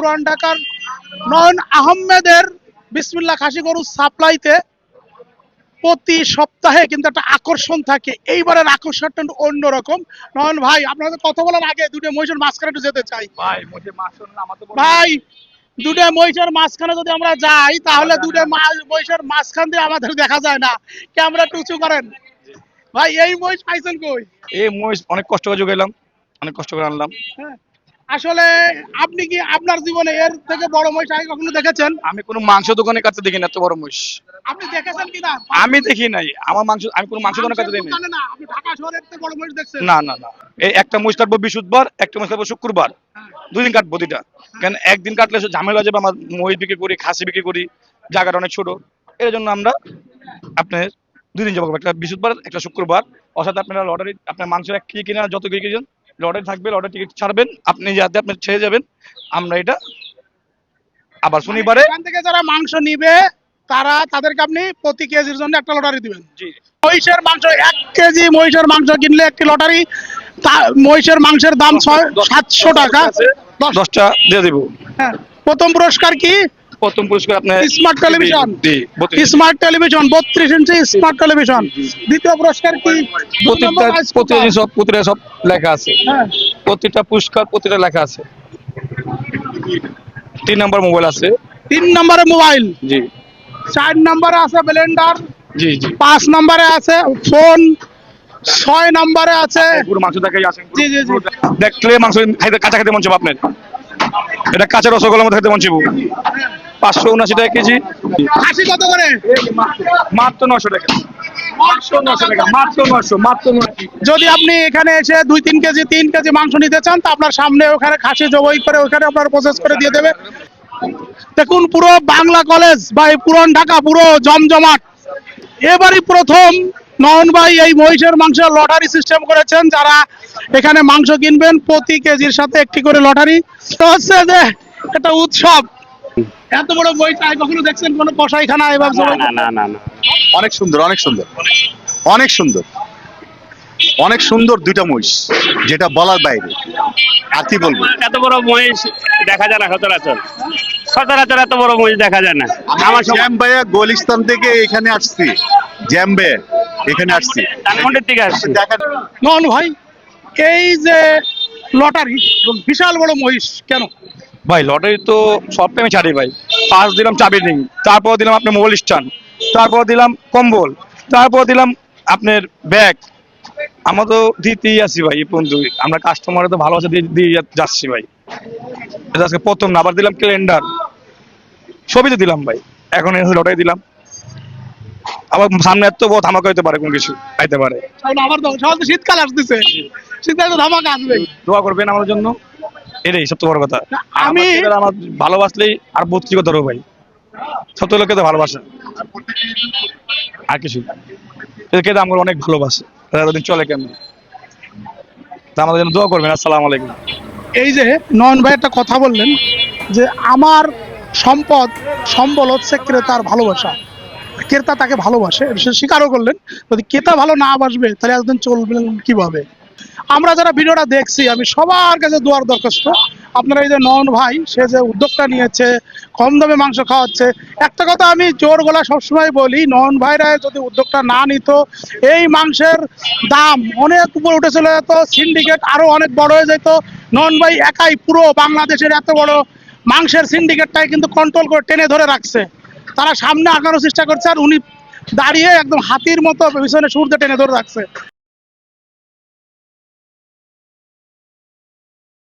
পুরান ঢাকার নয়ন আহমেদের বিসমিল্লা খাসি গরু সাপ্লাইতে প্রতি সপ্তাহে কিন্তু একটা আকর্ষণ থাকে। এইবারের আকর্ষণটা অন্যরকম। নয়ন ভাই আপনাদের কথা বলার আগে দুটো মহিষের মাঝখানে একটু যেতে চাই। ভাই দুটো মহিষের মাঝখানে যদি আমরা যাই তাহলে দুটো মহিষের মাঝখান দিয়ে আমাদের দেখা যায় না। ক্যামেরা টুচু করেন। ভাই এই মহিষ পাইছেন কই? এই মহিষ অনেক কষ্ট করে জোগাইলাম অনেক কষ্ট করে আনলাম। হ্যাঁ। আসলে আপনি কি আপনার জীবনে এর থেকে বড় মহিষ আগে কখনো দেখেছেন? আমি কোনো মাংস দোকানে কাছে দেখি না এত বড় মহিষ। আপনি দেখেছেন কিনা? আমি দেখি নাই। আমার মাংস আমি কোনো মাংস দোকানে কাছে দেখি না আপনি ঢাকা শহরে এর থেকে বড় মহিষ দেখছেন? না না না। এই একটা মহিষ কাটবো বৃহস্পতিবার একটা মহিষ কাটবো শুক্রবার। দুই দিন কাটবো দুইটা। কেন একদিন কাটলে ঝামেলা হয়ে যাবে আমার মহিষ বিক্রি করি খাসি বিক্রি করি জায়গাটা অনেক ছোট। এর জন্য আমরা আপনার দুই দিন যাব। একটা বৃহস্পতিবার একটা শুক্রবার। অর্থাৎ আপনারা লটারি আপনার মাংসের এক কিনে যত কেজি লটারি থাকবে লটারি টিকিট ছাড়বেন আপনি যাতে আপনি ছেড়ে যাবেন আমরা এটা আবার শনিবারে এখান থেকে যারা মাংস নিবে তারা তাদেরকে আপনি প্রতি কেজির জন্য একটা লটারি দিবেন। জি। মহিষের মাংস এক কেজি মহিষের মাংস কিনলে একটি লটারি তা- মহিষের মাংসের দাম ছয় সাতশো টাকা দশ- দশটা দিয়ে দিব। হ্যাঁ। প্রথম পুরস্কার কি? প্রথম পুরস্কার আপনার স্মার্ট টেলিভিশন। স্মার্ট টেলিভিশন বত্রিশ ইঞ্চি স্মার্ট টেলিভিশন। দ্বিতীয় পুরস্কার কি? প্রতিটা প্রতিটা সব প্রতিটা সব লেখা আছে। হ্যাঁ। প্রতিটা পুরস্কার প্রতিটা লেখা আছে। তিন নম্বর মোবাইল আছে। তিন নম্বরে মোবাইল। জি। চার নম্বরে আছে ব্লেন্ডার। জি জি। পাঁচ নম্বরে আছে ফোন। ছয় নম্বরে আছে পুরো মাংস দেখাই আসেন। জি, জি, জি। দেখলে মাংস খাইতে কাঁচা খেতে মন চাইব আপনার। এটা কাঁচা রসগোল্লার মধ্যে খেতে মন চাইব। পাঁচশো উনাশি টাকা কেজি। খাসি কত করে? মাত্র নশো টাকা। যদি আপনি এখানে এসে দুই তিন কেজি তিন কেজি মাংস নিতে চান তা আপনার সামনে ওখানে খাসি জবাই করে ওখানে আপনার প্রসেস করে দিয়ে দেবে। দেখুন পুরো বাংলা কলেজ বা এই পুরন ঢাকা পুরো জমজমাট। এবারই প্রথম নয়ন ভাই এই মহিষের মাংসের লটারি সিস্টেম করেছেন। যারা এখানে মাংস কিনবেন প্রতি কেজির সাথে একটি করে লটারি তো হচ্ছে যে একটা উৎসব। এত বড় মহিষ আগে কখনো দেখছেন? কোনো জবাই না না না না অনেক সুন্দর অনেক সুন্দর। অনেক সুন্দর। অনেক সুন্দর দুইটা মহিষ যেটা বলার বাইরে। আর কি বলব? এত বড় মহিষ দেখা যায় না সচরাচর। সচরাচর এত বড় মহিষ দেখা যায় না। আমার জ্যাম ভাইয়া গোলিস্তান থেকে এখানে আসছি। জ্যাম ভাইয়া এখানে আসছি। ধানমন্ডির থেকে আসছি। দেখা নন ভাই এই যে লটারি বিশাল বড় মহিষ কেন? ভাই লটারি তো সব টাইমে ছাড়ি ভাই। পাঁচ দিলাম চাবি রিং তারপর দিলাম আপনার মোবাইল স্ট্যান্ড তারপর দিলাম কম্বল তারপর দিলাম আপনার ব্যাগ আমরা তো দিতেই আছি ভাই পর্যন্ত। আমরা কাস্টমারে তো ভালোবাসা দিয়ে দিয়ে যাচ্ছি ভাই। আজকে প্রথম না আবার দিলাম ক্যালেন্ডার সবই তো দিলাম ভাই। এখন লটারি দিলাম। আবার সামনে এত বড় ধামাকা হইতে পারে কোনো কিছু আইতে পারে। তো শীতকাল আসতেছে। শীতকালে তো ধামাকা আসবে দোয়া করবেন আমার জন্য। এটাই সবচেয়ে বড় কথা। আমি আমার ভালোবাসলেই আর বত্রিশ কথা ভাই। সত্য লোককে তো ভালোবাসে আর কিছু এদেরকে তো আমরা অনেক ভালোবাসে। এতদিন চলে কেমন তা আমাদের জন্য দোয়া করবেন। আসসালামু আলাইকুম। এই যে নয়ন ভাই একটা কথা বললেন যে আমার সম্পদ সম্বল হচ্ছে ক্রেতার ভালোবাসা। ক্রেতা তাকে ভালোবাসে সে স্বীকারও করলেন। যদি ক্রেতা ভালো না বাসবে তাহলে একদিন চলবেন কীভাবে? আমরা যারা ভিডিওটা দেখছি, আমি সবার কাছে দোয়ার দরখাস্ত। আপনারা এই যে নয়ন ভাই, সে যে উদ্যোগটা নিয়েছে, কম দামে মাংস খাওয়াচ্ছে, একটা কথা আমি জোর গলা সবসময় বলি, নয়ন ভাইরা যদি উদ্যোগটা না নিত, এই মাংসের দাম অনেক উপর উঠে চলে যেত সিন্ডিকেট আরও অনেক বড় হয়ে যেত। নয়ন ভাই একাই পুরো বাংলাদেশের এত বড় মাংসের সিন্ডিকেটটাই কিন্তু কন্ট্রোল করে টেনে ধরে রাখছে। তারা সামনে আগানোর চেষ্টা করছে, আর উনি দাঁড়িয়ে একদম হাতির মতো পিছনে সূর্য টেনে ধরে রাখছে।